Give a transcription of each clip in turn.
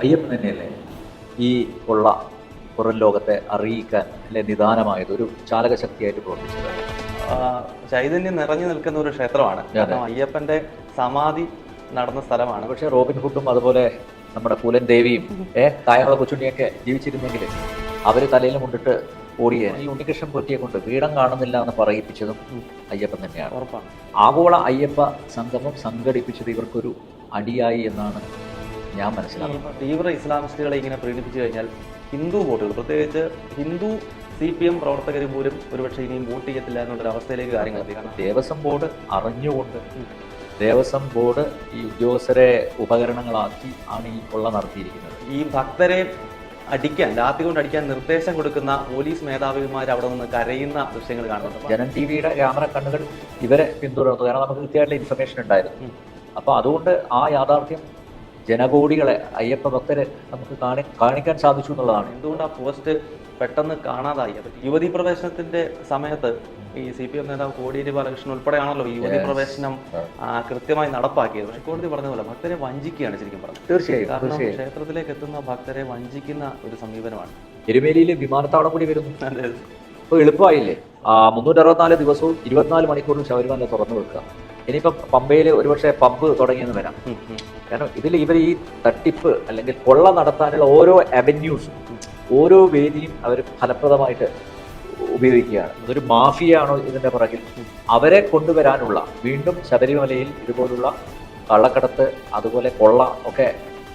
അയ്യപ്പൻ തന്നെയല്ലേ? ഈ കൊള്ള പുറം ലോകത്തെ അറിയിക്കാൻ അല്ലെ നിദാനമായത് ഒരു ചാലകശക്തിയായിട്ട് പ്രവർത്തിച്ചത്. ചൈതന്യം നിറഞ്ഞു നിൽക്കുന്ന ഒരു ക്ഷേത്രമാണ്. കാരണം അയ്യപ്പന്റെ സമാധി നടന്ന സ്ഥലമാണ്. പക്ഷേ റോബിൻ ഹുഡും അതുപോലെ നമ്മുടെ പൂലൻ ദേവിയും ഏ കായംകുളം കൊച്ചുണ്ണിയൊക്കെ ജീവിച്ചിരുന്നെങ്കിൽ അവർ തലയിൽ കൊണ്ടിട്ട് ഓടിയ ഈ ഉണ്ണികൃഷ്ണൻ പൊറ്റിയെ കൊണ്ട് വീടം കാണുന്നില്ല എന്ന് പറയിപ്പിച്ചതും അയ്യപ്പൻ തന്നെയാണ്. ഉറപ്പാണ്. ആഗോള അയ്യപ്പ സംഗമം സംഘടിപ്പിച്ചത് ഇവർക്കൊരു അടിയായി എന്നാണ് ഞാൻ മനസ്സിലാക്കുന്നത് തീവ്ര ഇസ്ലാമിസ്റ്റുകളെ ഇങ്ങനെ പ്രീണിപ്പിച്ചു കഴിഞ്ഞാൽ ഹിന്ദു വോട്ടുകൾ പ്രത്യേകിച്ച് ഹിന്ദു സി പി എം പ്രവർത്തകർ പോലും ഒരുപക്ഷെ ഇനിയും വോട്ട് ചെയ്യത്തില്ല എന്നുള്ളൊരു അവസ്ഥയിലേക്ക് കാര്യങ്ങൾ ദേവസ്വം ബോർഡ് അറിഞ്ഞുകൊണ്ട് ദേവസ്വം ബോർഡ് ഈ ഉദ്യോഗസ്ഥരെ ഉപകരണങ്ങളാക്കി ആണ് ഈ കൊള്ള നടത്തിയിരിക്കുന്നത്. ഈ ഭക്തരെ അടിക്കാൻ ലാത്തി കൊണ്ട് അടിക്കാൻ നിർദ്ദേശം കൊടുക്കുന്ന പോലീസ് മേധാവിമാർ അവിടെ നിന്ന് കരയുന്ന ദൃശ്യങ്ങൾ കാണുന്നുണ്ട്. ജനം ടി വിയുടെ ക്യാമറ കണ്ണുകൾ ഇവരെ പിന്തുടർന്നു. കാരണം നമുക്ക് കൃത്യമായിട്ടുള്ള ഇൻഫർമേഷൻ ഉണ്ടായിരുന്നു. അപ്പോൾ അതുകൊണ്ട് ആ യാഥാർത്ഥ്യം ജനകോടികളെ അയ്യപ്പ ഭക്തരെ നമുക്ക് കാണി കാണിക്കാൻ സാധിച്ചു എന്നുള്ളതാണ്. എന്തുകൊണ്ട് ആ പോസ്റ്റ് പെട്ടെന്ന് കാണാതായി? അത് യുവതി പ്രവേശനത്തിന്റെ സമയത്ത് ഈ സി പി എം നേതാവ് കോടിയേരി ബാലകൃഷ്ണൻ ഉൾപ്പെടെയാണല്ലോ യുവതി പ്രവേശനം കൃത്യമായി നടപ്പാക്കിയത്. പക്ഷെ കോടതി പറഞ്ഞ പോലെ ഭക്തരെ വഞ്ചിക്കുകയാണ് ശരിക്കും പറഞ്ഞത് തീർച്ചയായും കാരണം ക്ഷേത്രത്തിലേക്ക് എത്തുന്ന ഭക്തരെ വഞ്ചിക്കുന്ന ഒരു സമീപനമാണ്. എരുമേലിയിൽ വിമാനത്താവളം കൂടി വരുന്നു. ഇപ്പോൾ എളുപ്പമായില്ലേ? മുന്നൂറ്റി അറുപത്തിനാല് ദിവസവും ഇരുപത്തിനാല് മണിക്കൂറും ശബരിമല തുറന്നു വെക്കുക. ഇനിയിപ്പം പമ്പയിൽ ഒരുപക്ഷെ പമ്പ് തുടങ്ങിയെന്ന് വരാം. കാരണം ഇതിൽ ഇവർ ഈ തട്ടിപ്പ് അല്ലെങ്കിൽ കൊള്ള നടത്താനുള്ള ഓരോ അവന്യൂസും ഓരോ വേദിയും അവർ ഫലപ്രദമായിട്ട് ഉപയോഗിക്കുകയാണ് അതൊരു മാഫിയാണോ ഇതിന്റെ പുറകിൽ അവരെ കൊണ്ടുവരാനുള്ള വീണ്ടും ശബരിമലയിൽ ഇതുപോലുള്ള കള്ളക്കടത്ത് അതുപോലെ കൊള്ള ഒക്കെ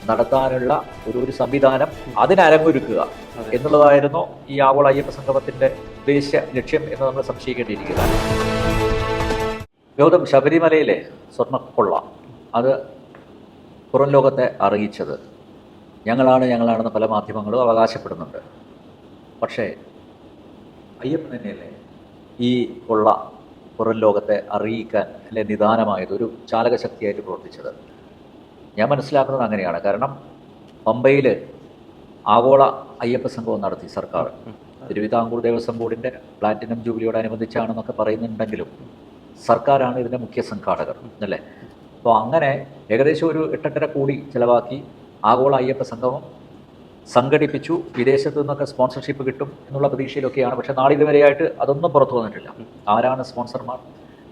നടത്താനുള്ള ഒരു ഒരു സംവിധാനം അതിനരങ്ങൊരുക്കുക അതെ. എന്നുള്ളതായിരുന്നു ഈ ആഗോള അയ്യപ്പ സംഗമത്തിന്റെ ഉദ്ദേശ ലക്ഷ്യം എന്ന് നമ്മൾ സംശയിക്കേണ്ടിയിരിക്കുന്നത് ഗൗതം ശബരിമലയിലെ സ്വർണക്കൊള്ള അത് പുറം ലോകത്തെ അറിയിച്ചത്. ഞങ്ങളാണ് ഞങ്ങളാണെന്ന് പല മാധ്യമങ്ങളും അവകാശപ്പെടുന്നുണ്ട്. പക്ഷേ അയ്യപ്പൻ തന്നെയല്ലേ ഈ കൊള്ള പുറം ലോകത്തെ അറിയിക്കാൻ അല്ലെ നിദാനമായത്? ഒരു ചാലകശക്തിയായിട്ട് പ്രവർത്തിച്ചത്. ഞാൻ മനസ്സിലാക്കുന്നത് അങ്ങനെയാണ്. കാരണം പമ്പയിൽ ആഗോള അയ്യപ്പ സംഘവും നടത്തി സർക്കാർ. തിരുവിതാംകൂർ ദേവസ്വം ബോർഡിന്റെ പ്ലാറ്റിനം ജൂബിലിയോടനുബന്ധിച്ചാണെന്നൊക്കെ പറയുന്നുണ്ടെങ്കിലും സർക്കാരാണ് ഇതിന്റെ മുഖ്യ സംഘാടകർ അല്ലേ? അപ്പോൾ അങ്ങനെ ഏകദേശം ഒരു എട്ടെട്ടര കോടി ചിലവാക്കി ആഗോള അയ്യപ്പ സംഗമം സംഘടിപ്പിച്ചു. വിദേശത്തു നിന്നൊക്കെ സ്പോൺസർഷിപ്പ് കിട്ടും എന്നുള്ള പ്രതീക്ഷയിലൊക്കെയാണ്. പക്ഷേ നാളെ ഇതുവരെയായിട്ട് അതൊന്നും പുറത്തു വന്നിട്ടില്ല. ആരാണ് സ്പോൺസർമാർ?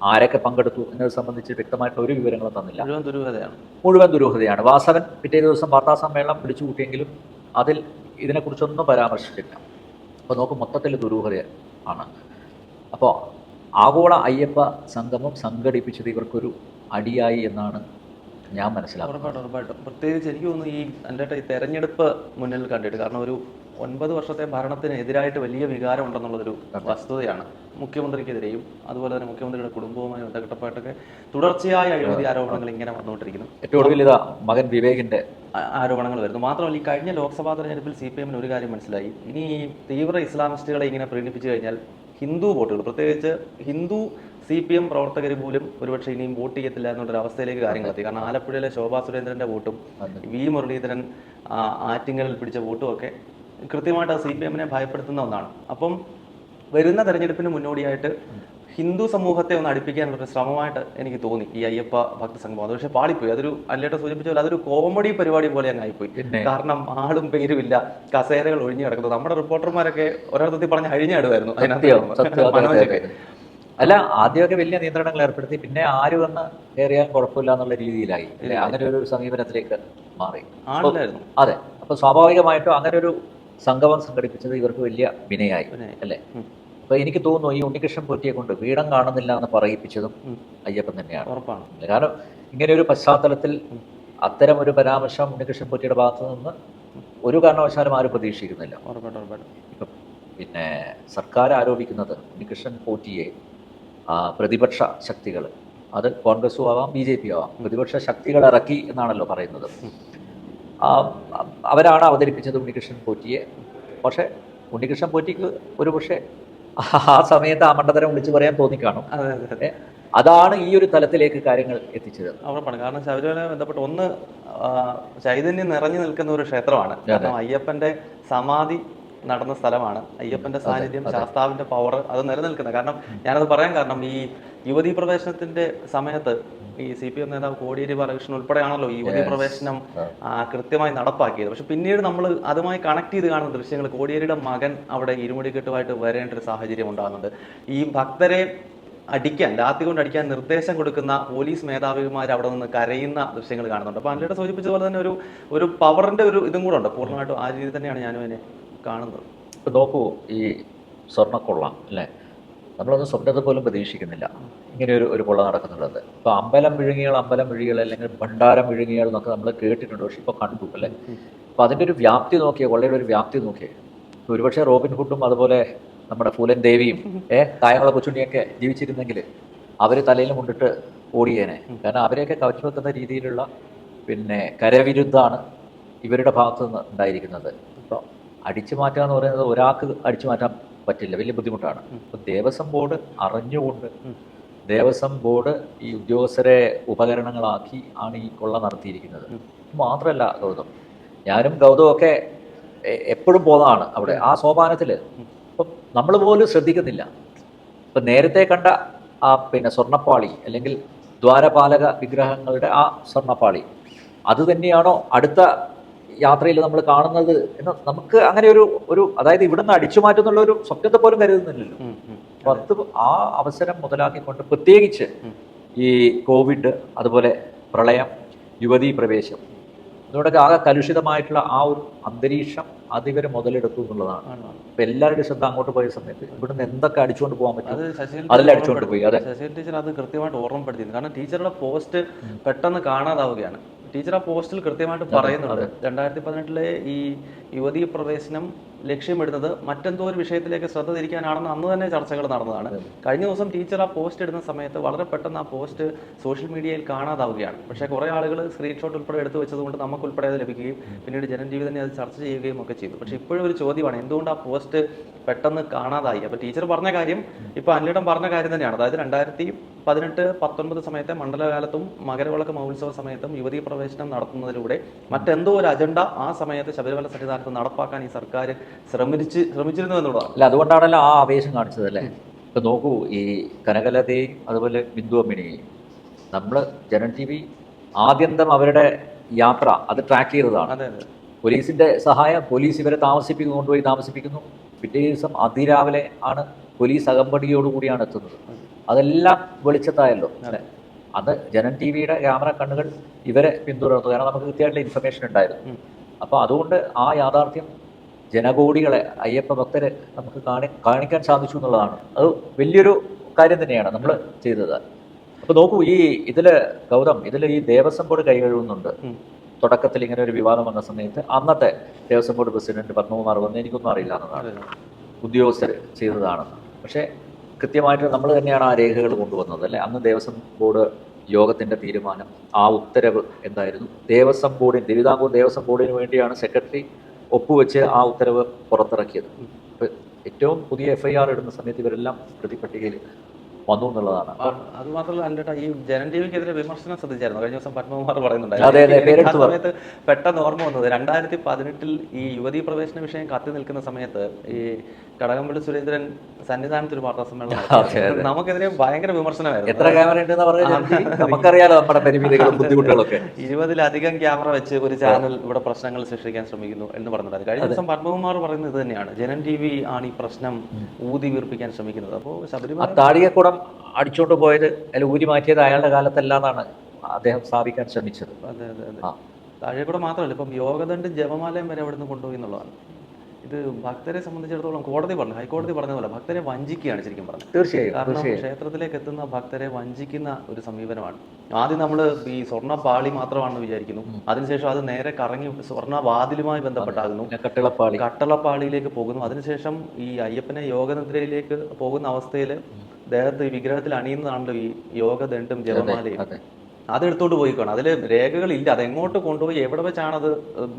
ആരൊക്കെ പങ്കെടുത്തു എന്നത് സംബന്ധിച്ച് വ്യക്തമായിട്ട് ഒരു വിവരങ്ങളും തന്നില്ല. മുഴുവൻ ദുരൂഹതയാണ്. മുഴുവൻ ദുരൂഹതയാണ്. വാസവൻ പിറ്റേ ദിവസം വാർത്താ സമ്മേളനം പിടിച്ചു കൂട്ടിയെങ്കിലും അതിൽ ഇതിനെക്കുറിച്ചൊന്നും പരാമർശിച്ചില്ല അപ്പോൾ നോക്കും മൊത്തത്തിൽ ദുരൂഹത ആണ് അപ്പോൾ ആഗോള അയ്യപ്പ സംഗമം സംഘടിപ്പിച്ചത് ഇവർക്കൊരു അടിയായി എന്നാണ് ഞാൻ മനസ്സിലാക്കുന്നത്. ഉറപ്പായിട്ടും ഉറപ്പായിട്ടും. പ്രത്യേകിച്ച് എനിക്ക് തോന്നുന്നു ഈ എന്റെ ഈ തെരഞ്ഞെടുപ്പ് മുന്നിൽ കണ്ടിട്ട് കാരണം ഒരു ഒൻപത് വർഷത്തെ ഭരണത്തിനെതിരായിട്ട് വലിയ വികാരം ഉണ്ടെന്നുള്ളൊരു വസ്തുതയാണ്. മുഖ്യമന്ത്രിക്കെതിരെയും അതുപോലെ തന്നെ മുഖ്യമന്ത്രിയുടെ കുടുംബവുമായി ബന്ധപ്പെട്ടൊക്കെ തുടർച്ചയായ അഴിമതി ആരോപണങ്ങൾ ഇങ്ങനെ വന്നുകൊണ്ടിരിക്കുന്നു. ഏറ്റവും ഒടുവിൽ ഇതാ മകൻ വിവേകിന്റെ ആരോപണങ്ങൾ വരുന്നു. മാത്രമല്ല ഈ കഴിഞ്ഞ ലോക്സഭാ തെരഞ്ഞെടുപ്പിൽ സി പി എമ്മിന് ഒരു കാര്യം മനസ്സിലായി. ഇനി ഈ തീവ്ര ഇസ്ലാമിസ്റ്റുകളെ ഇങ്ങനെ പ്രീണിപ്പിച്ചു കഴിഞ്ഞാൽ ഹിന്ദു വോട്ടുകൾ. പ്രത്യേകിച്ച് ഹിന്ദു സി പി എം പ്രവർത്തകർ പോലും ഒരുപക്ഷെ ഇനിയും വോട്ട് ചെയ്യത്തില്ല എന്നുള്ളൊരു അവസ്ഥയിലേക്ക് കാര്യങ്ങൾ എത്തി. കാരണം ആലപ്പുഴയിലെ ശോഭാ സുരേന്ദ്രന്റെ വോട്ടും വി മുരളീധരൻ ആറ്റിങ്ങലിൽ പിടിച്ച വോട്ടും ഒക്കെ കൃത്യമായിട്ട് സി പി എമ്മിനെ ഭയപ്പെടുത്തുന്ന ഒന്നാണ്. അപ്പം വരുന്ന തെരഞ്ഞെടുപ്പിന് മുന്നോടിയായിട്ട് ഹിന്ദു സമൂഹത്തെ ഒന്ന് അടുപ്പിക്കാനുള്ള ഒരു ശ്രമമായിട്ട് എനിക്ക് തോന്നി ഈ അയ്യപ്പ ഭക്ത സംഗമം. അത് പക്ഷേ പാളിപ്പോയി. അതൊരു അല്ലേട്ട സൂചിപ്പിച്ച പോലെ അതൊരു കോമഡി പരിപാടി പോലെ അങ്ങ് ആയിപ്പോയി. കാരണം ആളും പേരും ഇല്ല കസേരകൾ ഒഴിഞ്ഞു കിടക്കുന്നത് നമ്മുടെ റിപ്പോർട്ടർമാരൊക്കെ ഒരർത്ഥത്തിൽ പറഞ്ഞ് അഴിഞ്ഞാടുമായിരുന്നു മനോജൊക്കെ അല്ല ആദ്യമൊക്കെ വലിയ നിയന്ത്രണങ്ങൾ ഏർപ്പെടുത്തി പിന്നെ ആര് വന്ന് കയറിയാൽ കുഴപ്പമില്ല എന്നുള്ള രീതിയിലായി? അങ്ങനെ ഒരു സമീപനത്തിലേക്ക് മാറി. അതെ. അപ്പൊ സ്വാഭാവികമായിട്ടും അങ്ങനെ ഒരു സംഗമം സംഘടിപ്പിച്ചത് ഇവർക്ക് വലിയ വിനയായി. അല്ലേ? അപ്പൊ എനിക്ക് തോന്നുന്നു ഈ ഉണ്ണികൃഷ്ണൻ പൊറ്റിയെ കൊണ്ട് വീടം കാണുന്നില്ല എന്ന് പറയിപ്പിച്ചതും അയ്യപ്പൻ തന്നെയാണ്. ഉറപ്പാണ്. കാരണം ഇങ്ങനെ ഒരു പശ്ചാത്തലത്തിൽ അത്തരം ഒരു പരാമർശം ഉണ്ണികൃഷ്ണൻ പൊറ്റിയുടെ ഭാഗത്തു നിന്ന് ഒരു കാരണവശാലും ആരും പ്രതീക്ഷിക്കുന്നില്ല ഇപ്പം പിന്നെ സർക്കാർ ആരോപിക്കുന്നത് ഉണ്ണികൃഷ്ണൻ പോറ്റിയെ ആ, പ്രതിപക്ഷ ശക്തികൾ അത് കോൺഗ്രസും ആവാം ബി ജെ പി ആവാം പ്രതിപക്ഷ ശക്തികൾ ഇറക്കി എന്നാണല്ലോ പറയുന്നത്. ആ, അവരാണ് അവതരിപ്പിച്ചത് ഉണ്ണികൃഷ്ണൻ പോറ്റിയെ. പക്ഷേ ഉണ്ണികൃഷ്ണൻ പോറ്റിക്ക് ഒരു പക്ഷേ ആ സമയത്ത് ആ മണ്ടത്തരം വിളിച്ചു പറയാൻ തോന്നിക്കാണും. കാണും അതെ അതെ. അതാണ് ഈ ഒരു തലത്തിലേക്ക് കാര്യങ്ങൾ എത്തിച്ചത്. ഉറപ്പാണ് കാരണം ശബരിമലയുമായി ബന്ധപ്പെട്ട് ഒന്ന് ചൈതന്യം നിറഞ്ഞു നിൽക്കുന്ന ഒരു ക്ഷേത്രമാണ്. കാരണം അയ്യപ്പന്റെ സമാധി നടന്ന സ്ഥലമാണ്. അയ്യപ്പന്റെ സാന്നിധ്യം ശാസ്താവിന്റെ പവർ അത് നിലനിൽക്കുന്നത്. കാരണം ഞാനത് പറയാൻ കാരണം ഈ യുവതീ പ്രവേശനത്തിന്റെ സമയത്ത് ഈ സി പി എം നേതാവ് കോടിയേരി ബാലകൃഷ്ണൻ ഉൾപ്പെടെയാണല്ലോ ഈ യുവതീ പ്രവേശനം കൃത്യമായി നടപ്പാക്കിയത്. പക്ഷെ പിന്നീട് നമ്മൾ അതുമായി കണക്ട് ചെയ്ത് കാണുന്ന ദൃശ്യങ്ങൾ കോടിയേരിയുടെ മകൻ അവിടെ ഇരുമുടിക്കെട്ടുമായിട്ട് വരേണ്ട ഒരു സാഹചര്യം ഉണ്ടാകുന്നുണ്ട്. ഈ ഭക്തരെ അടിക്കാൻ ലാത്തി കൊണ്ട് അടിക്കാൻ നിർദ്ദേശം കൊടുക്കുന്ന പോലീസ് മേധാവിമാർ അവിടെ നിന്ന് കരയുന്ന ദൃശ്യങ്ങൾ കാണുന്നുണ്ട്. അപ്പോൾ അല്ലയുടെ സൂചിപ്പിച്ചതുപോലെ തന്നെ ഒരു ഒരു പവറിന്റെ ഒരു ഇതും കൂടെ ഉണ്ട്. പൂർണമായിട്ടും ആ രീതിയിൽ തന്നെയാണ് ഞാനും അതിനെ കാണുന്നത്. ഇപ്പം നോക്കൂ ഈ സ്വർണക്കൊള്ള അല്ലേ? നമ്മളൊന്നും സ്വപ്നത്തിൽ പോലും പ്രതീക്ഷിക്കുന്നില്ല. ഇങ്ങനെ ഒരു കൊള്ള നടക്കുന്നുള്ളത്. ഇപ്പോൾ അമ്പലം വിഴുങ്ങികൾ അമ്പലം വിഴുങ്ങികൾ അല്ലെങ്കിൽ ഭണ്ഡാരം വിഴുങ്ങികൾ എന്നൊക്കെ നമ്മൾ കേട്ടിട്ടുണ്ട്. പക്ഷെ ഇപ്പോൾ കണ്ടു അല്ലേ? അപ്പോൾ അതിന്റെ ഒരു വ്യാപ്തി നോക്കിയേ കൊള്ളയുടെ ഒരു വ്യാപ്തി നോക്കിയേ. ഒരുപക്ഷെ റോബിൻ ഹുഡും അതുപോലെ നമ്മുടെ പൂലൻ ദേവിയും ഏ കായംകുള കൊച്ചുണ്ണിയൊക്കെ ജീവിച്ചിരുന്നെങ്കിൽ അവർ തലയിൽ കൊണ്ടിട്ട് ഓടിയേനെ. കാരണം അവരെയൊക്കെ കവച്ചു വെക്കുന്ന രീതിയിലുള്ള പിന്നെ കരവിരുദ്ധാണ് ഇവരുടെ ഭാഗത്തു നിന്ന് ഉണ്ടായിരിക്കുന്നത്. ഇപ്പോൾ അടിച്ചു മാറ്റുക എന്ന് പറയുന്നത് ഒരാൾക്ക് അടിച്ചു മാറ്റാൻ പറ്റില്ല. വലിയ ബുദ്ധിമുട്ടാണ്. അപ്പോൾ ദേവസ്വം ബോർഡ് അറിഞ്ഞുകൊണ്ട് ദേവസ്വം ബോർഡ് ഈ ഉദ്യോഗസ്ഥരെ ഉപകരണങ്ങളാക്കി ആണ് ഈ കൊള്ള നടത്തിയിരിക്കുന്നത്. മാത്രമല്ല ഗൗതം. ഞാനും ഗൗതമൊക്കെ എപ്പോഴും പോകുന്നതാണ് അവിടെ. ആ സോപാനത്തിൽ ഇപ്പം നമ്മൾ പോലും ശ്രദ്ധിക്കുന്നില്ല. ഇപ്പം നേരത്തെ കണ്ട ആ പിന്നെ സ്വർണപ്പാളി അല്ലെങ്കിൽ ദ്വാരപാലക വിഗ്രഹങ്ങളുടെ ആ സ്വർണപ്പാളി. അത് തന്നെയാണോ അടുത്ത യാത്രയിൽ നമ്മൾ കാണുന്നത് എന്ന് നമുക്ക് അങ്ങനെ ഒരു ഒരു അതായത് ഇവിടുന്ന് അടിച്ചു മാറ്റുന്നുള്ള ഒരു സ്വപ്നത്തെ പോലും കരുതുന്നില്ലല്ലോ. പത്ത് ആ അവസരം മുതലാക്കിക്കൊണ്ട് പ്രത്യേകിച്ച് ഈ കോവിഡ് അതുപോലെ പ്രളയം യുവതീ പ്രവേശം ഇതോടൊക്കെ ആകെ കലുഷിതമായിട്ടുള്ള ആ ഒരു അന്തരീക്ഷം അതിവർ മുതലെടുത്തു എന്നുള്ളതാണ്. അപ്പൊ എല്ലാവരുടെയും ശ്രദ്ധ അങ്ങോട്ട് പോയ സമയത്ത് ഇവിടുന്ന് എന്തൊക്കെ അടിച്ചുകൊണ്ട് പോകാൻ അത് പറ്റും അതിൽ അടിച്ചുകൊണ്ട് പോയി അതെ. ശശികല ടീച്ചർ അത് കൃത്യമായിട്ട് ഓർമ്മപ്പെടുത്തിയിരുന്നു കാരണം ടീച്ചറുടെ പോസ്റ്റ് പെട്ടെന്ന് കാണാതാവുകയാണ്. ടീച്ചർ ആ പോസ്റ്റിൽ കൃത്യമായിട്ട് പറയുന്നുണ്ട്. രണ്ടായിരത്തി പതിനെട്ടിലെ ഈ യുവതീ പ്രവേശനം ലക്ഷ്യമിടുന്നത് മറ്റെന്തോ ഒരു വിഷയത്തിലേക്ക് ശ്രദ്ധ തിരിക്കാനാണെന്ന് അന്ന് തന്നെ ചർച്ചകൾ നടന്നതാണ്. കഴിഞ്ഞ ദിവസം ടീച്ചർ ആ പോസ്റ്റ് ഇടുന്ന സമയത്ത് വളരെ പെട്ടെന്ന് ആ പോസ്റ്റ് സോഷ്യൽ മീഡിയയിൽ കാണാതാവുകയാണ്. പക്ഷേ കുറേ ആളുകൾ സ്ക്രീൻഷോട്ട് ഉൾപ്പെടെ എടുത്തു വെച്ചതുകൊണ്ട് നമുക്ക് ഉൾപ്പെടെ അത് ലഭിക്കുകയും പിന്നീട് ജനജീവി തന്നെ അത് ചർച്ച ചെയ്യുകയും ഒക്കെ ചെയ്തു. പക്ഷേ ഇപ്പോഴും ഒരു ചോദ്യമാണ് എന്തുകൊണ്ട് ആ പോസ്റ്റ് പെട്ടെന്ന് കാണാതായി? അപ്പോൾ ടീച്ചർ പറഞ്ഞ കാര്യം ഇപ്പോൾ അനിലിടം പറഞ്ഞ കാര്യം തന്നെയാണ്. അതായത് രണ്ടായിരത്തി പതിനെട്ട് പത്തൊൻപത് സമയത്തെ മണ്ഡലകാലത്തും മകരവിളക്ക് മഹോത്സവ സമയത്തും യുവതീ പ്രവേശനം നടത്തുന്നതിലൂടെ മറ്റെന്തോ ഒരു അജണ്ട ആ സമയത്ത് ശബരിമല സന്നിധാനത്ത് നടപ്പാക്കാൻ ഈ സർക്കാർ ശ്രമിച്ച് ശ്രമിച്ചിരുന്നു എന്നുള്ളതാണ്. അല്ല അതുകൊണ്ടാണല്ലോ ആ ആവേശം കാണിച്ചത് അല്ലേ? ഇപ്പൊ നോക്കൂ ഈ കനകലതയും അതുപോലെ ബിന്ദു അമ്മിണിയെയും നമ്മൾ ജനൻ ടി വി ആദ്യന്തം അവരുടെ യാത്ര അത് ട്രാക്ക് ചെയ്തതാണ്. പോലീസിന്റെ സഹായം പോലീസ് ഇവരെ താമസിപ്പിക്കുന്നു കൊണ്ടുപോയി താമസിപ്പിക്കുന്നു. പിറ്റേ ദിവസം അതിരാവിലെ ആണ് പോലീസ് അകമ്പടിയോടുകൂടിയാണ് എത്തുന്നത്. അതെല്ലാം വെളിച്ചത്തായല്ലോ. അല്ലേ? അത് ജനം ടി വിയുടെ ക്യാമറ കണ്ണുകൾ ഇവരെ പിന്തുടർന്നു. കാരണം നമുക്ക് കൃത്യമായിട്ടുള്ള ഇൻഫർമേഷൻ ഉണ്ടായിരുന്നു. അപ്പൊ അപ്പോൾ അതുകൊണ്ട് ആ യാഥാർത്ഥ്യം ജനകോടികളെ അയ്യപ്പ ഭക്തരെ നമുക്ക് കാണി കാണിക്കാൻ സാധിച്ചു എന്നുള്ളതാണ്. അത് വലിയൊരു കാര്യം തന്നെയാണ് നമ്മൾ ചെയ്തത്. അപ്പോൾ നോക്കൂ ഈ ഇതിൽ ഗൗതം ഇതിൽ ഈ ദേവസ്വം ബോർഡ് കൈകഴുകുന്നുണ്ട് തുടക്കത്തിൽ ഇങ്ങനെ ഒരു വിവാദം വന്ന സമയത്ത് അന്നത്തെ ദേവസ്വം ബോർഡ് പ്രസിഡന്റ് പത്മകുമാർ വന്ന് എനിക്കൊന്നും അറിയില്ല എന്നതാണ്. ഉദ്യോഗസ്ഥർ ചെയ്തതാണെന്ന്. പക്ഷേ കൃത്യമായിട്ട് നമ്മൾ തന്നെയാണ് ആ രേഖകൾ കൊണ്ടുവന്നത് അല്ലേ? അന്ന് ദേവസ്വം ബോർഡ് യോഗത്തിന്റെ തീരുമാനം ആ ഉത്തരവ് എന്തായിരുന്നു? ദേവസ്വം ബോർഡിന് തിരുവിതാംകൂർ ദേവസ്വം ബോർഡിന് വേണ്ടിയാണ് സെക്രട്ടറി ഒപ്പുവെച്ച് ആ ഉത്തരവ് പുറത്തിറക്കിയത്. അപ്പോൾ ഏറ്റവും പുതിയ എഫ് ഐ ആർ ഇടുന്ന സമയത്ത് ഇവരെല്ലാം പ്രതിപട്ടികയിൽ വന്നു എന്നുള്ളതാണ്. അത് മാത്രമല്ല അല്ലേട്ടാ ഈ ജനൻ ടി വിക്കെതിരെ വിമർശനം ശ്രദ്ധിച്ചായിരുന്നു. കഴിഞ്ഞ ദിവസം പത്മകുമാർ പറയുന്നുണ്ടായിരുന്നു. സമയത്ത് പെട്ടെന്ന് ഓർമ്മ വന്നത് രണ്ടായിരത്തി പതിനെട്ടിൽ ഈ യുവതീ പ്രവേശന വിഷയം കത്തി നിൽക്കുന്ന സമയത്ത് ഈ കടകംപള്ളി സുരേന്ദ്രൻ സന്നിധാനത്ത് ഒരു വാർത്താ സമ്മേളനം നമുക്കെതിരെ ഭയങ്കര വിമർശനമായിരുന്നു. എത്ര ക്യാമറ ഉണ്ടെന്ന് പറഞ്ഞാൽ നമുക്കറിയാലോ നമ്മുടെ പരിമിതികളും ബുദ്ധിമുട്ടുകളൊക്കെ. ഇരുപതിലധികം ക്യാമറ വെച്ച് ഒരു ചാനൽ ഇവിടെ പ്രശ്നങ്ങൾ സൃഷ്ടിക്കാൻ ശ്രമിക്കുന്നു എന്ന് പറഞ്ഞിട്ടുണ്ട് കഴിഞ്ഞ ദിവസം പത്മകുമാർ പറയുന്നത് ഇത് തന്നെയാണ്. ജനൻ ടി വി ആണ് ഈ പ്രശ്നം ഊതി വീർപ്പിക്കാൻ ശ്രമിക്കുന്നത്. അപ്പോൾ ശബരിമല താടികക്കുടം അടിച്ചോണ്ട് പോയത് അല്ല ഊരി മാറ്റിയത് അയാളുടെ കാലത്തല്ലാന്നാണ് അദ്ദേഹം സ്ഥാപിക്കാൻ ശ്രമിച്ചത്. അതെ അതെ അതെ. താഴെക്കൂടെ മാത്രമല്ല ഇപ്പം യോഗദണ്ഡും ജപമാലയും വരെ അവിടുന്ന് കൊണ്ടുപോയി എന്നുള്ളതാണ്. ഇത് ഭക്തരെ സംബന്ധിച്ചിടത്തോളം കോടതി പറഞ്ഞു ഹൈക്കോടതി പറഞ്ഞതുപോലെ ഭക്തരെ വഞ്ചിക്കുകയാണ് ശരിക്കും പറഞ്ഞത് തീർച്ചയായും കാരണം ക്ഷേത്രത്തിലേക്ക് എത്തുന്ന ഭക്തരെ വഞ്ചിക്കുന്ന ഒരു സമീപനമാണ്. ആദ്യം നമ്മൾ ഈ സ്വർണ പാളി മാത്രമാണെന്ന് വിചാരിക്കുന്നു. അതിനുശേഷം അത് നേരെ കറങ്ങി സ്വർണ വാതിലുമായി ബന്ധപ്പെട്ടാകുന്നു. കട്ടളപ്പാളി കട്ടിളപ്പാളി. കട്ടളപ്പാളിയിലേക്ക് പോകുന്നു. അതിനുശേഷം ഈ അയ്യപ്പനെ യോഗനിദ്രയിലേക്ക് പോകുന്ന അവസ്ഥയിൽ ദേഹത്ത് വിഗ്രഹത്തിൽ അണിയുന്നതാണല്ലോ ഈ യോഗദണ്ഡും ജപമാലയും. അതെടുത്തോണ്ട് പോയിക്കാണ് അതിൽ രേഖകളില്ല. അത് എങ്ങോട്ട് കൊണ്ടുപോയി എവിടെ വെച്ചാണ് അത്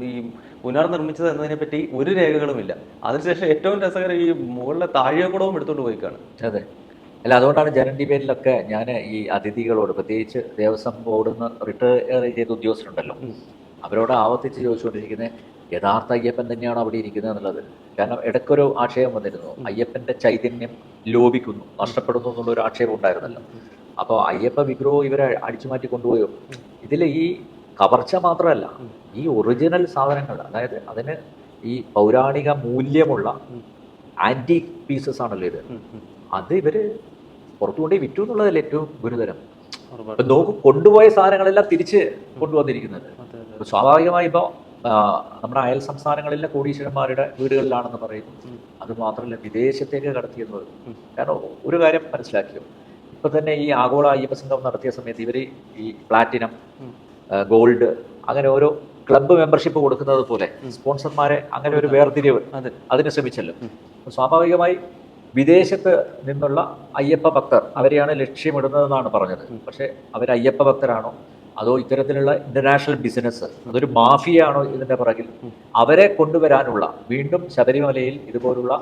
ഈ പുനർനിർമ്മിച്ചത് എന്നതിനെ പറ്റി ഒരു രേഖകളുമില്ല. അതിനുശേഷം ഏറ്റവും രസകരം ഈ മുകളിലെ താഴെക്കുടവും എടുത്തോണ്ട് പോയിക്കാണ് അതെ. അല്ല അതുകൊണ്ടാണ് ജനൻ ഡിബേറ്റിലൊക്കെ ഞാൻ ഈ അതിഥികളോട് പ്രത്യേകിച്ച് ദേവസ്വം ബോർഡിൽ നിന്ന് റിട്ടയർ ചെയ്ത ഉദ്യോഗസ്ഥരുണ്ടല്ലോ അവരോട് ആവർത്തിച്ച് ചോദിച്ചുകൊണ്ടിരിക്കുന്നത് യഥാർത്ഥ അയ്യപ്പൻ തന്നെയാണ് അവിടെ ഇരിക്കുന്നത് എന്നുള്ളത്. കാരണം ഇടയ്ക്കൊരു ആക്ഷേപം വന്നിരുന്നു. അയ്യപ്പന്റെ ചൈതന്യം ലോപിക്കുന്നു നഷ്ടപ്പെടുന്നു എന്നുള്ള ഒരു ആക്ഷേപം ഉണ്ടായിരുന്നല്ലോ. അപ്പോൾ അയ്യപ്പ വിഗ്രഹവും ഇവരെ അടിച്ചു മാറ്റി കൊണ്ടുപോയോ? ഇതിൽ ഈ കവർച്ച മാത്രമല്ല ഈ ഒറിജിനൽ സാധനങ്ങൾ അതായത് അതിന് ഈ പൗരാണിക മൂല്യമുള്ള ആന്റി പീസസ് ആണല്ലോ ഇത്. അത് ഇവർ പുറത്തു കൊണ്ടേ വിറ്റു എന്നുള്ളതല്ല ഏറ്റവും ഗുരുതരം? നോക്ക് ഇപ്പൊ കൊണ്ടുപോയ സാധനങ്ങളെല്ലാം തിരിച്ച് കൊണ്ടുവന്നിരിക്കുന്നത്. ഇപ്പൊ സ്വാഭാവികമായി ഇപ്പോൾ നമ്മുടെ അയൽ സംസ്ഥാനങ്ങളിലെ കോടീശ്വരന്മാരുടെ വീടുകളിലാണെന്ന് പറയുന്നു. അത് മാത്രമല്ല വിദേശത്തേക്ക് കടത്തിയെന്ന് പറയുന്നു. കാരണം ഒരു കാര്യം മനസ്സിലാക്കിയോ? ഇപ്പൊ തന്നെ ഈ ആഗോള അയ്യപ്പ സംഘം നടത്തിയ സമയത്ത് ഇവർ ഈ പ്ലാറ്റിനം ഗോൾഡ് അങ്ങനെ ഓരോ ക്ലബ്ബ് മെമ്പർഷിപ്പ് കൊടുക്കുന്നത് പോലെ സ്പോൺസർമാരെ അങ്ങനെ ഒരു വേർതിരിവ് അതെ. അതിന് ശ്രമിച്ചല്ലോ. സ്വാഭാവികമായി വിദേശത്ത് നിന്നുള്ള അയ്യപ്പ ഭക്തർ അവരെയാണ് ലക്ഷ്യമിടുന്നതെന്നാണ് പറഞ്ഞത്. പക്ഷെ അവർ അയ്യപ്പ ഭക്തരാണോ? അതോ ഇത്തരത്തിലുള്ള ഇന്റർനാഷണൽ ബിസിനസ് അതൊരു മാഫിയാണോ ഇതിന്റെ പുറകിൽ? അവരെ കൊണ്ടുവരാനുള്ള വീണ്ടും ശബരിമലയിൽ ഇതുപോലുള്ള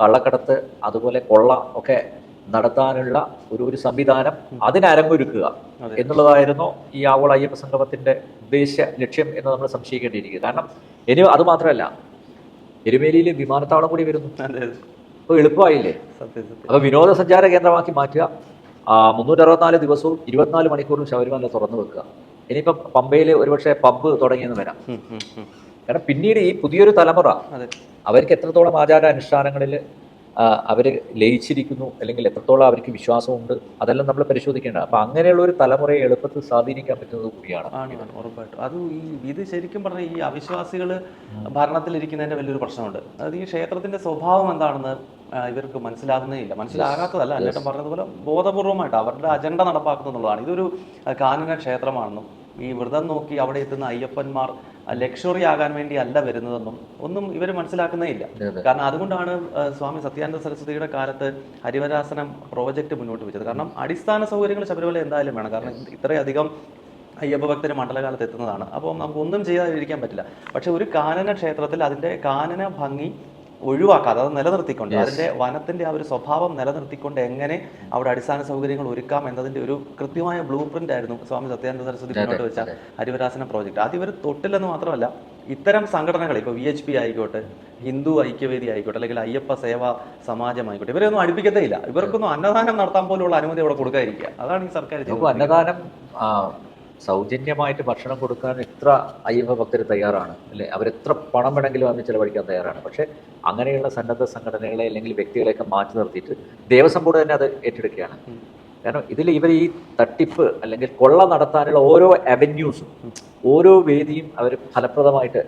കള്ളക്കടത്ത് അതുപോലെ കൊള്ള ഒക്കെ നടത്താനുള്ള ഒരു ഒരു സംവിധാനം അതിനരങ്ങൊരുക്കുക അതെ. എന്നുള്ളതായിരുന്നു ഈ ആവോള അയ്യപ്പ സംഗമത്തിന്റെ ഉദ്ദേശ ലക്ഷ്യം എന്ന് നമ്മൾ സംശയിക്കേണ്ടിയിരിക്കുക. കാരണം ഇനി അത് മാത്രമല്ല എരുമേലിയിൽ വിമാനത്താവളം കൂടി വരുന്നു. അപ്പോൾ എളുപ്പമായില്ലേ? അപ്പൊ അപ്പോൾ വിനോദസഞ്ചാര കേന്ദ്രമാക്കി മാറ്റുക. മുന്നൂറ്ററുപത്തിനാല് ദിവസവും ഇരുപത്തിനാല് മണിക്കൂറും ശബരിമല തുറന്നു വെക്കുക. ഇനിയിപ്പം പമ്പയിൽ ഒരുപക്ഷെ പബ്ബ് തുടങ്ങിയെന്ന് വരാം. കാരണം പിന്നീട് ഈ പുതിയൊരു തലമുറ അവർക്ക് എത്രത്തോളം ആചാര അനുഷ്ഠാനങ്ങളിൽ അവർ ലയിച്ചിരിക്കുന്നു അല്ലെങ്കിൽ എത്രത്തോളം അവർക്ക് വിശ്വാസമുണ്ട് അതെല്ലാം നമ്മൾ പരിശോധിക്കേണ്ട. അപ്പം അങ്ങനെയുള്ള ഒരു തലമുറയെ എളുപ്പത്തിൽ സ്വാധീനിക്കാൻ പറ്റുന്നത് കൂടിയാണ് ഉറപ്പായിട്ടും. അത് ഈ ഇത് ശരിക്കും പറഞ്ഞാൽ ഈ അവിശ്വാസികൾ ഭരണത്തിലിരിക്കുന്നതിന്റെ വലിയൊരു പ്രശ്നമുണ്ട്. അതായത് ഈ ക്ഷേത്രത്തിന്റെ സ്വഭാവം എന്താണെന്ന് ഇവർക്ക് മനസ്സിലാകുന്നേ ഇല്ല മനസ്സിലാകാത്തതല്ല അല്ലേട്ടൻ പറഞ്ഞതുപോലെ ബോധപൂർവമായിട്ട് അവരുടെ അജണ്ട നടപ്പാക്കുന്നുള്ളതാണ് ഇതൊരു കാനന ക്ഷേത്രമാണെന്നും ഈ വ്രതം നോക്കി അവിടെ എത്തുന്ന അയ്യപ്പന്മാർ ലക്ഷറി ആകാൻ വേണ്ടി അല്ല വരുന്നതെന്നും ഒന്നും ഇവർ മനസ്സിലാക്കുന്നേ ഇല്ല. കാരണം അതുകൊണ്ടാണ് സ്വാമി സത്യാനന്ദ സരസ്വതിയുടെ കാലത്ത് ഹരിവരാസനം പ്രോജക്റ്റ് മുന്നോട്ട് വെച്ചത്. കാരണം അടിസ്ഥാന സൗകര്യങ്ങൾ ശബരിമല എന്തായാലും വേണം. കാരണം ഇത്രയധികം അയ്യപ്പ ഭക്തർ മണ്ഡലകാലത്ത് എത്തുന്നതാണ്. അപ്പോൾ നമുക്ക് ഒന്നും ചെയ്യാതിരിക്കാൻ പറ്റില്ല. പക്ഷെ ഒരു കാനന ക്ഷേത്രത്തിൽ അതിന്റെ കാനന ഭംഗി ഒഴിവാക്കാതെ അത് നിലനിർത്തിക്കൊണ്ട് അതിന്റെ വനത്തിന്റെ ആ ഒരു സ്വഭാവം നിലനിർത്തിക്കൊണ്ട് എങ്ങനെ അവിടെ അടിസ്ഥാന സൗകര്യങ്ങൾ ഒരുക്കാം എന്നതിന്റെ ഒരു കൃത്യമായ ബ്ലൂ പ്രിന്റ് ആയിരുന്നു സ്വാമി സത്യാനന്ദ സരസ്വതി മുന്നോട്ട് വെച്ച ഹരിവരാസന പ്രോജക്റ്റ് അത് ഇവർ തൊട്ടില്ലെന്ന് മാത്രമല്ല ഇത്തരം സംഘടനകൾ ഇപ്പോൾ വി എച്ച് പി ആയിക്കോട്ടെ ഹിന്ദു ഐക്യവേദി ആയിക്കോട്ടെ അല്ലെങ്കിൽ അയ്യപ്പ സേവാ സമാജമായിക്കോട്ടെ ആയിക്കോട്ടെ അടുപ്പിക്കത്തേ ഇല്ല. ഇവർക്കൊന്നും അന്നദാനം നടത്താൻ പോലുള്ള അനുമതി അവിടെ കൊടുക്കാതിരിക്കുക. അതാണ് ഈ സർക്കാർ അന്നദാനം സൗജന്യമായിട്ട് ഭക്ഷണം കൊടുക്കാൻ എത്ര അയ്യപ്പ ഭക്തർ തയ്യാറാണ്. അല്ലെ? അവരെത്ര പണം വേണമെങ്കിലും അന്ന് ചിലവഴിക്കാൻ തയ്യാറാണ്. പക്ഷേ അങ്ങനെയുള്ള സന്നദ്ധ സംഘടനകളെ അല്ലെങ്കിൽ വ്യക്തികളെയൊക്കെ മാറ്റി നിർത്തിയിട്ട് ദേവസ്വം ബോർഡ് തന്നെ അത് ഏറ്റെടുക്കുകയാണ്. കാരണം ഇതിൽ ഇവർ ഈ തട്ടിപ്പ് അല്ലെങ്കിൽ കൊള്ള നടത്താനുള്ള ഓരോ അവന്യൂസും ഓരോ വേദിയും അവർ ഫലപ്രദമായിട്ട്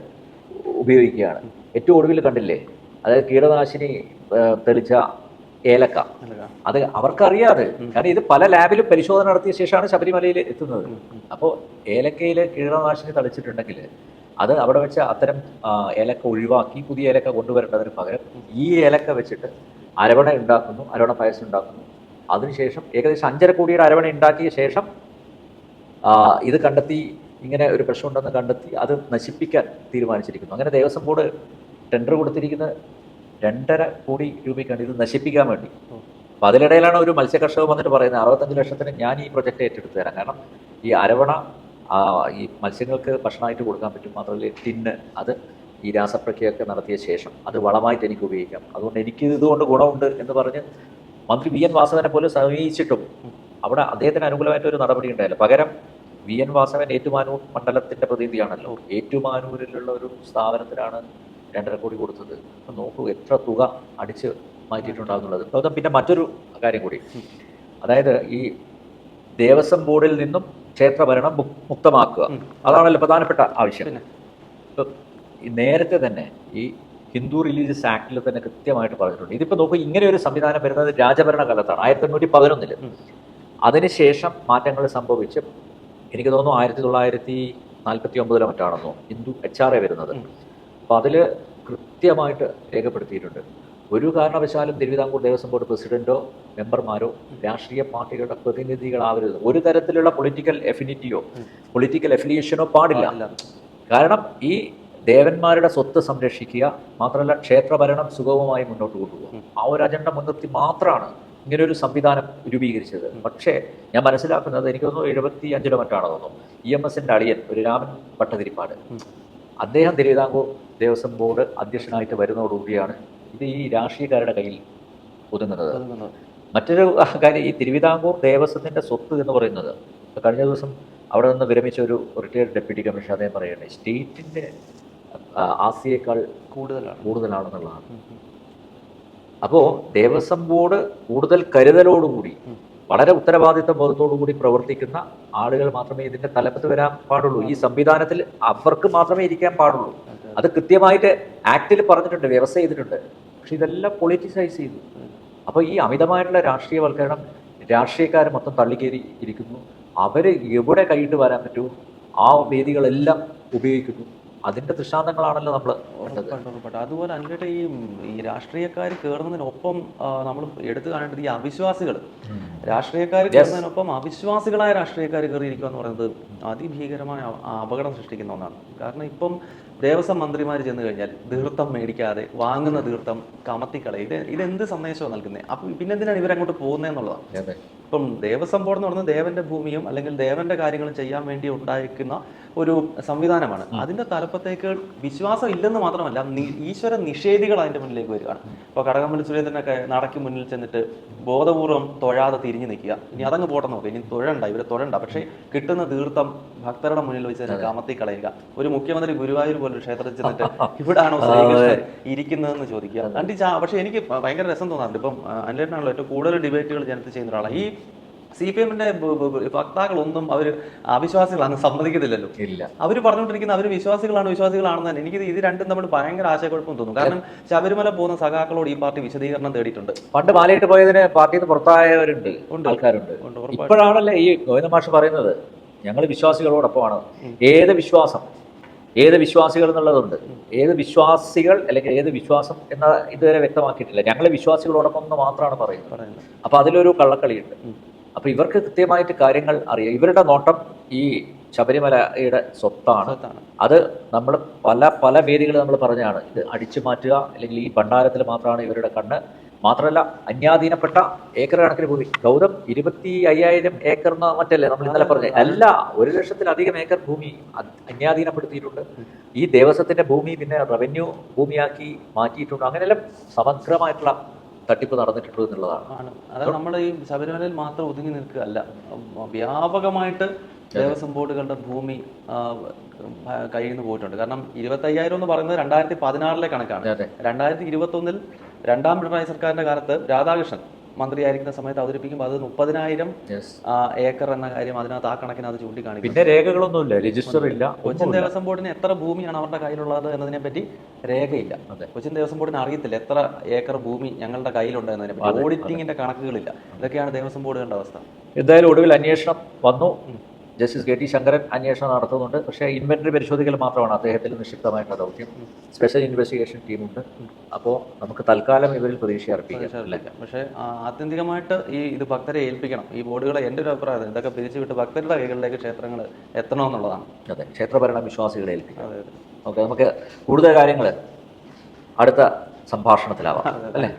ഉപയോഗിക്കുകയാണ്. ഏറ്റവും ഒടുവിൽ കണ്ടില്ലേ? അതായത് കീടനാശിനി തെളിച്ച ഏലക്ക. അത് അവർക്കറിയാതെ. കാരണം ഇത് പല ലാബിലും പരിശോധന നടത്തിയ ശേഷമാണ് ശബരിമലയിൽ എത്തുന്നത്. അപ്പോൾ ഏലക്കയിൽ കീടനാശിനി തളിച്ചിട്ടുണ്ടെങ്കിൽ അത് അവിടെ വെച്ച് അത്തരം ഏലക്ക ഒഴിവാക്കി പുതിയ ഏലക്ക കൊണ്ടുവരേണ്ടതിന് പകരം ഈ ഏലക്ക വെച്ചിട്ട് അരവണ ഉണ്ടാക്കുന്നു അരവണ പായസം ഉണ്ടാക്കുന്നു. അതിനുശേഷം ഏകദേശം അഞ്ചര കോടിയുടെ അരവണ ഉണ്ടാക്കിയ ശേഷം ഇത് കണ്ടെത്തി ഇങ്ങനെ ഒരു പ്രശ്നമുണ്ടെന്ന് കണ്ടെത്തി അത് നശിപ്പിക്കാൻ തീരുമാനിച്ചിരിക്കുന്നു. അങ്ങനെ ദേവസ്വം ബോർഡ് ടെൻഡർ കൊടുത്തിരിക്കുന്നത് രണ്ടര കോടി രൂപയ്ക്കാണ് ഇത് നശിപ്പിക്കാൻ വേണ്ടി. അപ്പോൾ അതിനിടയിലാണ് ഒരു മത്സ്യ കർഷകൻ വന്നിട്ട് പറയുന്നത് അറുപത്തഞ്ച് ലക്ഷത്തിന് ഞാൻ ഈ പ്രൊജക്റ്റ് ഏറ്റെടുത്ത് തരാം. കാരണം ഈ അരവണ ഈ മത്സ്യങ്ങൾക്ക് ഭക്ഷണമായിട്ട് കൊടുക്കാൻ പറ്റും. മാത്രമല്ല ടിന്ന് അത് ഈ രാസപ്രക്രിയൊക്കെ നടത്തിയ ശേഷം അത് വളമായിട്ട് എനിക്ക് ഉപയോഗിക്കാം. അതുകൊണ്ട് എനിക്ക് ഇതുകൊണ്ട് ഗുണമുണ്ട് എന്ന് പറഞ്ഞ് മന്ത്രി വി എൻ വാസവനെ പോലും സമീപിച്ചിട്ടും അവിടെ അദ്ദേഹത്തിന് അനുകൂലമായിട്ട് ഒരു നടപടി ഉണ്ടായില്ല. പകരം വി എൻ വാസവൻ ഏറ്റുമാനൂർ മണ്ഡലത്തിന്റെ പ്രതിനിധിയാണല്ലോ. ഏറ്റുമാനൂരിലുള്ള ഒരു സ്ഥാപനത്തിനാണ് രണ്ടര കോടി കൊടുത്തത്. അപ്പം നോക്കൂ എത്ര തുക അടിച്ച് മാറ്റിയിട്ടുണ്ടാകുന്നുള്ളത് ഗൗതം പിന്നെ മറ്റൊരു കാര്യം കൂടി. അതായത് ഈ ദേവസ്വം ബോർഡിൽ നിന്നും ക്ഷേത്രഭരണം മുക്- മുക്തമാക്കുക. അതാണല്ലോ പ്രധാനപ്പെട്ട ആവശ്യം. ഇപ്പം നേരത്തെ തന്നെ ഈ ഹിന്ദു റിലീജിയസ് ആക്ടിൽ തന്നെ കൃത്യമായിട്ട് പറഞ്ഞിട്ടുണ്ട്. ഇതിപ്പോൾ നോക്കൂ ഇങ്ങനെ ഒരു സംവിധാനം വരുന്നത് രാജഭരണ കാലത്താണ് ആയിരത്തി എണ്ണൂറ്റി പതിനൊന്നിൽ. അതിനുശേഷം മാറ്റങ്ങൾ സംഭവിച്ച് എനിക്ക് തോന്നുന്നു ആയിരത്തി തൊള്ളായിരത്തി നാൽപ്പത്തി ഒമ്പതിലോ മറ്റാണെന്നോ ഹിന്ദു എച്ച് ആർ എ വരുന്നത്. അപ്പോൾ അതിൽ കൃത്യമായിട്ട് രേഖപ്പെടുത്തിയിട്ടുണ്ട്. ഒരു കാരണവശാലും തിരുവിതാംകൂർ ദേവസ്വം ബോർഡ് പ്രസിഡന്റോ മെമ്പർമാരോ രാഷ്ട്രീയ പാർട്ടികളുടെ പ്രതിനിധികളാവരുത്. ഒരു തരത്തിലുള്ള പൊളിറ്റിക്കൽ എഫിനിറ്റിയോ പൊളിറ്റിക്കൽ എഫിലിയേഷനോ പാടില്ല. കാരണം ഈ ദേവന്മാരുടെ സ്വത്ത് സംരക്ഷിക്കുക മാത്രമല്ല ക്ഷേത്രഭരണം സുഗമമായി മുന്നോട്ട് കൊണ്ടുപോകുക ആ ഒരു അജണ്ട മുൻനിർത്തി മാത്രമാണ് ഇങ്ങനെ ഒരു സംവിധാനം രൂപീകരിച്ചത്. പക്ഷേ ഞാൻ മനസ്സിലാക്കുന്നത് എനിക്ക് തോന്നുന്നു എഴുപത്തി അഞ്ചിലോ മറ്റാണോ തോന്നുന്നു. ഇ എം എസിന്റെ അളിയൻ ഒരു രാമൻ ഭട്ടതിരിപ്പാട്. അദ്ദേഹം തിരുവിതാംകൂർ ദേവസ്വം ബോർഡ് അധ്യക്ഷനായിട്ട് വരുന്നതോടുകൂടിയാണ് ഇത് ഈ രാഷ്ട്രീയക്കാരുടെ കയ്യിൽ ഒതുങ്ങുന്നത്. മറ്റൊരു കാര്യം ഈ തിരുവിതാംകൂർ ദേവസ്വത്തിന്റെ സ്വത്ത് എന്ന് പറയുന്നത് കഴിഞ്ഞ ദിവസം അവിടെ നിന്ന് വിരമിച്ച ഒരു റിട്ടയർഡ് ഡെപ്യൂട്ടി കമ്മീഷണർ അദ്ദേഹം പറയുന്നത് സ്റ്റേറ്റിന്റെ ആസ്തിയേക്കാൾ കൂടുതലാണ് കൂടുതലാണെന്നുള്ളതാണ്. അപ്പോൾ ദേവസ്വം ബോർഡ് കൂടുതൽ കരുതലോടുകൂടി. വളരെ ഉത്തരവാദിത്ത ബോധത്തോടു കൂടി പ്രവർത്തിക്കുന്ന ആളുകൾ മാത്രമേ ഇതിന്റെ തലപ്പത്ത് വരാൻ പാടുള്ളൂ. ഈ സംവിധാനത്തിൽ അവർക്ക് മാത്രമേ ഇരിക്കാൻ പാടുള്ളൂ. അത് കൃത്യമായിട്ട് ആക്ടിൽ പറഞ്ഞിട്ടുണ്ട് വ്യവസ്ഥ ചെയ്തിട്ടുണ്ട്. പക്ഷെ ഇതെല്ലാം പൊളിറ്റിസൈസ് ചെയ്തു. അപ്പോൾ ഈ അമിതമായിട്ടുള്ള രാഷ്ട്രീയവൽക്കരണം രാഷ്ട്രീയക്കാർ മൊത്തം തള്ളിക്കേറി ഇരിക്കുന്നു. അവർ എവിടെ കൈയിട്ട് വരാൻ പറ്റുമോ ആ വേദികളെല്ലാം ഉപയോഗിക്കുന്നു. അതിന്റെ ദൃഷ്ടാന്തങ്ങളാണല്ലോ നമ്മൾ കണ്ടത്. ഉറപ്പായിട്ടും. അതുപോലെ അതിന്റെ ഈ ഈ രാഷ്ട്രീയക്കാർ കയറുന്നതിനൊപ്പം നമ്മൾ എടുത്തു കാണേണ്ടത് ഈ അവിശ്വാസികൾ രാഷ്ട്രീയക്കാർ കയറുന്നതിനൊപ്പം അവിശ്വാസികളായ രാഷ്ട്രീയക്കാർ കയറിയിരിക്കുക എന്ന് പറയുന്നത് അതിഭീകരമായ അപകടം സൃഷ്ടിക്കുന്ന ഒന്നാണ്. കാരണം ഇപ്പം ദേവസ്വം മന്ത്രിമാർ ചെന്ന് കഴിഞ്ഞാൽ തീർത്ഥം മേടിക്കാതെ വാങ്ങുന്ന തീർത്ഥം കമത്തിക്കളയും. ഇത് ഇതെന്ത് സന്ദേശമാണ് നൽകുന്നത് അപ്പം പിന്നെന്തിനാണ് ഇവരങ്ങോട്ട് പോകുന്നത് എന്നുള്ളതാണ് ഇപ്പം ദേവസ്വം ബോർഡ് എന്ന് പറയുന്നത് ദേവന്റെ ഭൂമിയും അല്ലെങ്കിൽ ദേവന്റെ കാര്യങ്ങളും ചെയ്യാൻ വേണ്ടി ഉണ്ടായിരിക്കുന്ന ഒരു സംവിധാനമാണ്. അതിന്റെ തലപ്പത്തേക്ക് വിശ്വാസം ഇല്ലെന്ന് മാത്രമല്ല ഈശ്വര നിഷേധികൾ അതിന്റെ മുന്നിലേക്ക് വരികയാണ്. ഇപ്പോൾ കടകമ്പള്ളി സുരേന്ദ്രനൊക്കെ നടക്ക് മുന്നിൽ ചെന്നിട്ട് ബോധപൂർവം തൊഴാതെ തിരിഞ്ഞു നിൽക്കുക. ഇനി അതങ്ങ് പോട്ടെ നോക്കുക ഇനി തൊഴണ്ട ഇവരെ തൊഴണ്ട. പക്ഷേ കിട്ടുന്ന തീർത്ഥം ഭക്തരുടെ മുന്നിൽ വെച്ച് തന്നെ കമത്തി കളയുക. ഒരു മുഖ്യമന്ത്രി ഗുരുവായൂർ പോലെ ക്ഷേത്രത്തിൽ ചെന്നിട്ട് ഇവിടാണോ ശ്രീകൃഷ്ണൻ ഇരിക്കുന്നതെന്ന് ചോദിക്കുക. പക്ഷേ എനിക്ക് ഭയങ്കര രസം തോന്നാറുണ്ട്. ഇപ്പം അനിലേട്ടനാണല്ലോ ഏറ്റവും കൂടുതൽ ഡിബേറ്റുകൾ ജനത്തിൽ ചെയ്യുന്ന ഒരാളാണ്. ഈ സി പി എമ്മിന്റെ വക്താക്കളൊന്നും അവർ അവിശ്വാസികളാണ് സമ്മതിക്കത്തില്ലല്ലോ. ഇല്ല. അവർ പറഞ്ഞുകൊണ്ടിരിക്കുന്ന അവർ വിശ്വാസികളാണ് വിശ്വാസികളാണെന്ന് തന്നെ എനിക്ക് ഇത് രണ്ടും നമ്മൾ ഭയങ്കര ആശയക്കുഴപ്പം തോന്നും. കാരണം ശബരിമല പോകുന്ന സഖാക്കളോട് ഈ പാർട്ടി വിശദീകരണം തേടിയിട്ടുണ്ട്. പണ്ട് മാലയിട്ട് പോയതിന് പാർട്ടിയിൽ നിന്ന് പുറത്തായവരുണ്ട് ഉണ്ട്. ആൾക്കാരുണ്ട്. ഇപ്പോഴാണല്ലേ ഈ ഗോവിന്ദ മാഷ് പറയുന്നത്. ഞങ്ങൾ വിശ്വാസികളോടൊപ്പമാണ്. ഏത് വിശ്വാസം? ഏത് വിശ്വാസികൾ എന്നുള്ളതുണ്ട്. ഏത് വിശ്വാസികൾ അല്ലെങ്കിൽ ഏത് വിശ്വാസം എന്ന ഇതുവരെ വ്യക്തമാക്കിയിട്ടില്ല. ഞങ്ങൾ വിശ്വാസികളോടൊപ്പം എന്ന് മാത്രമാണ് പറയുന്നത്. പറയുന്നത്. അപ്പൊ അതിലൊരു കള്ളക്കളിയുണ്ട്. ഉം. അപ്പൊ ഇവർക്ക് കൃത്യമായിട്ട് കാര്യങ്ങൾ അറിയാം. ഇവരുടെ നോട്ടം ഈ ശബരിമലയുടെ സ്വത്താണ്. അത് നമ്മൾ പല പല വേദികൾ നമ്മൾ പറഞ്ഞാണ് ഇത് അടിച്ചു മാറ്റുക അല്ലെങ്കിൽ ഈ ഭണ്ഡാരത്തിൽ മാത്രമാണ് ഇവരുടെ കണ്ണ്. മാത്രമല്ല അന്യാധീനപ്പെട്ട ഏക്കർ കണക്കിന് ഭൂമി. ഗൗതം ഇരുപത്തി അയ്യായിരം ഏക്കർ എന്ന മറ്റല്ലേ നമ്മൾ ഇന്നലെ പറഞ്ഞ? അല്ല ഒരു ലക്ഷത്തിലധികം ഏക്കർ ഭൂമി അന്യാധീനപ്പെടുത്തിയിട്ടുണ്ട്. ഈ ദേവസ്വത്തിന്റെ ഭൂമി പിന്നെ റവന്യൂ ഭൂമിയാക്കി മാറ്റിയിട്ടുണ്ട്. അങ്ങനെയെല്ലാം സമഗ്രമായിട്ടുള്ള തട്ടിപ്പ് നടന്നിട്ടുണ്ട് എന്നുള്ളതാണ്. അതായത് നമ്മൾ ഈ ശബരിമലയിൽ മാത്രം ഒതുങ്ങി നിൽക്കുകയല്ല. അല്ല വ്യാപകമായിട്ട് ദേവസ്വം ബോർഡുകളുടെ ഭൂമി കയ്യിൽ നിന്ന് പോയിട്ടുണ്ട്. കാരണം ഇരുപത്തയ്യായിരം എന്ന് പറയുന്നത് രണ്ടായിരത്തി പതിനാറിലെ കണക്കാണ്. രണ്ടായിരത്തി ഇരുപത്തി ഒന്നിൽ രണ്ടാം പിണറായി സർക്കാരിന്റെ കാലത്ത് രാധാകൃഷ്ണൻ മന്ത്രിയായിരിക്കുന്ന സമയത്ത് അവതരിപ്പിക്കുമ്പോൾ അത് മുപ്പതിനായിരം ഏക്കർ എന്ന കാര്യം അതിനകത്ത് ആ കണക്കിന് അത് ചൂണ്ടിക്കാണിക്കും പിന്നെ രേഖകളൊന്നുമില്ല രജിസ്റ്റർ ഇല്ല കൊച്ചിൻ ദേവസ്വം ബോർഡിന് എത്ര ഭൂമിയാണ് അവരുടെ കയ്യിലുള്ളത് എന്നതിനെ പറ്റി രേഖയില്ല. കൊച്ചിൻ ദേവസ്വം ബോർഡിന് അറിയത്തില്ല എത്ര ഏക്കർ ഭൂമി ഞങ്ങളുടെ കയ്യിലുണ്ട് എന്നതിനെ പറ്റി. ഓഡിറ്റിങ്ങിന്റെ കണക്കുകളില്ല. ഇതൊക്കെയാണ് ദേവസ്വം ബോർഡുകളുടെ അവസ്ഥ. എന്തായാലും ഒടുവിൽ അന്വേഷണം വന്നു. ജസ്റ്റിസ് കെ ടി ശങ്കരൻ അന്വേഷണം നടത്തുന്നുണ്ട്. പക്ഷേ ഇൻവെന്ററി പരിശോധിക്കൽ മാത്രമാണ് അദ്ദേഹത്തിൽ നിക്ഷിപ്തമായിട്ടുള്ള ദൗത്യം. സ്പെഷ്യൽ ഇൻവെസ്റ്റിഗേഷൻ ടീമുണ്ട്. അപ്പോൾ നമുക്ക് തൽക്കാലം ഇവരിൽ പ്രതീക്ഷ അർപ്പിക്കാം. അല്ലേ? പക്ഷേ ആത്യന്തികമായിട്ട് ഈ ഇത് ഭക്തരെ ഏൽപ്പിക്കണം. ഈ ബോർഡുകളെ എന്റെ ഒരു അഭിപ്രായം ഇതൊക്കെ പിരിച്ചുവിട്ട് ഭക്തരുടെ കൈകളിലേക്ക് ക്ഷേത്രങ്ങൾ എത്തണമെന്നുള്ളതാണ്. അതെ. ക്ഷേത്രഭരണ വിശ്വാസികളെ ഏൽപ്പിക്കാം. ഓക്കെ നമുക്ക് കൂടുതൽ കാര്യങ്ങൾ അടുത്ത സംഭാഷണത്തിലാവാം. അല്ലേ.